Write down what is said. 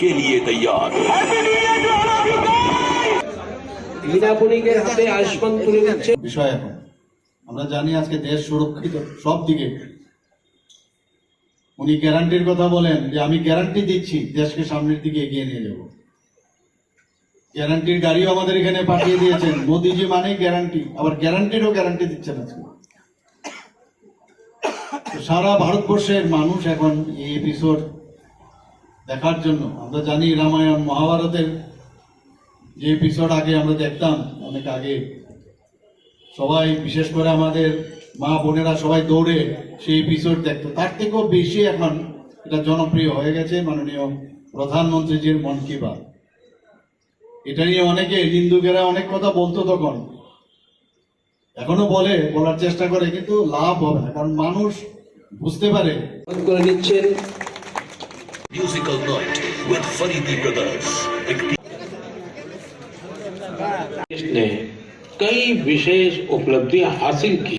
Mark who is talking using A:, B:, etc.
A: के लिए तैयार।
B: বিষয় এগিয়ে নিয়ে যাব। গ্যারান্টির গাড়িও আমাদের এখানে পাঠিয়ে দিয়েছেন। মোদিজি মানে গ্যারান্টি আবার গ্যারান্টিরও গ্যারান্টি দিচ্ছেন আজকে। সারা ভারতবর্ষের মানুষ এখন এই এপিসোড দেখার জন্য। আমরা জানি রামায়ণ মহাভারতের যে এপিসোড আগে আমরা দেখতাম, অনেক আগে। সবাই, বিশেষ করে আমাদের মা বোনেরা সবাই দৌড়ে সেই এপিসোড দেখতো। তার থেকেও বেশি এখন এটা জনপ্রিয় হয়ে গেছে মাননীয় প্রধানমন্ত্রীজির মন কি বাত। এটা নিয়ে অনেকে হিন্দুকেরা অনেক কথা বলতো তখন। এখনও বলে, বলার চেষ্টা করে, কিন্তু লাভ হবে না, কারণ মানুষ বুঝতে পারে।
A: করে
C: musical night with Faridi
D: brothers ने कई विशेष उपलब्धियाँ हासिल की।